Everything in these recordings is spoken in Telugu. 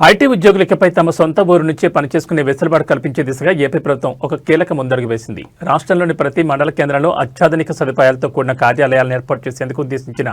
ఐటీ ఉద్యోగులకపై తమ సొంత ఊరు నుంచే పనిచేసుకునే వెసులుబాటు కల్పించే దిశగా ఏపీ ప్రభుత్వం ఒక కీలక ముందడుగు వేసింది. రాష్ట్రంలోని ప్రతి మండల కేంద్రంలో అత్యాధునిక సదుపాయాలతో కూడిన కార్యాలయాలను ఏర్పాటు చేసేందుకు ఉద్దేశించిన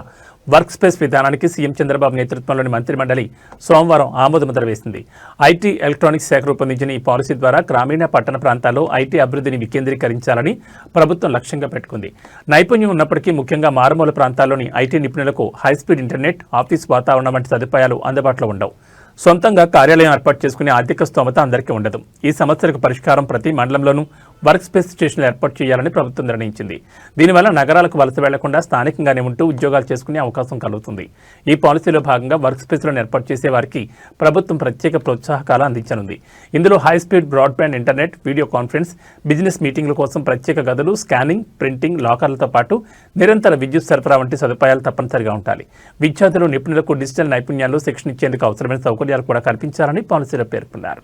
వర్క్ స్పేస్ విధానానికి సీఎం చంద్రబాబు నేతృత్వంలోని మంత్రి మండలి సోమవారం ఆమోదముద్ర వేసింది. ఐటీ ఎలక్ట్రానిక్స్ శాఖ రూపొందించిన ఈ పాలసీ ద్వారా గ్రామీణ పట్టణ ప్రాంతాల్లో ఐటీ అభివృద్ధిని వికేంద్రీకరించాలని ప్రభుత్వం లక్ష్యంగా పెట్టుకుంది. నైపుణ్యం ఉన్నప్పటికీ ముఖ్యంగా మారుమూల ప్రాంతాల్లోని ఐటీ నిపుణులకు హైస్పీడ్ ఇంటర్నెట్ ఆఫీస్ వాతావరణం వంటి సదుపాయాలు అందుబాటులో ఉండవు. సొంతంగా కార్యాలయం ఏర్పాటు చేసుకునే ఆర్థిక స్తోమత అందరికీ ఉండదు. ఈ సమస్యలకు పరిష్కారం ప్రతి మండలంలోనూ వర్క్ స్పేస్ స్టేషన్లు ఏర్పాటు చేయాలని ప్రభుత్వం నిర్ణయించింది. దీనివల్ల నగరాలకు వలస వెళ్ళకుండా స్థానికంగానే ఉంటూ ఉద్యోగాలు చేసుకునే అవకాశం కలుగుతుంది. ఈ పాలసీలో భాగంగా వర్క్ స్పేస్లను ఏర్పాటు చేసే వారికి ప్రభుత్వం ప్రత్యేక ప్రోత్సాహకాలు అందించనుంది. ఇందులో high speed broadband internet video conference business మీటింగ్ల కోసం ప్రత్యేక గదులు స్కానింగ్ ప్రింటింగ్ లాకర్లతో పాటు నిరంతర విద్యుత్ సరఫరా వంటి సదుపాయాలు తప్పనిసరిగా ఉండాలి. విద్యార్థులు నిపుణులకు డిజిటల్ నైపుణ్యాలు శిక్షణ ఇచ్చేందుకు అవసరమైన సౌకర్యాలు కూడా కల్పించాలని పాలసీలో పేర్కొన్నారు.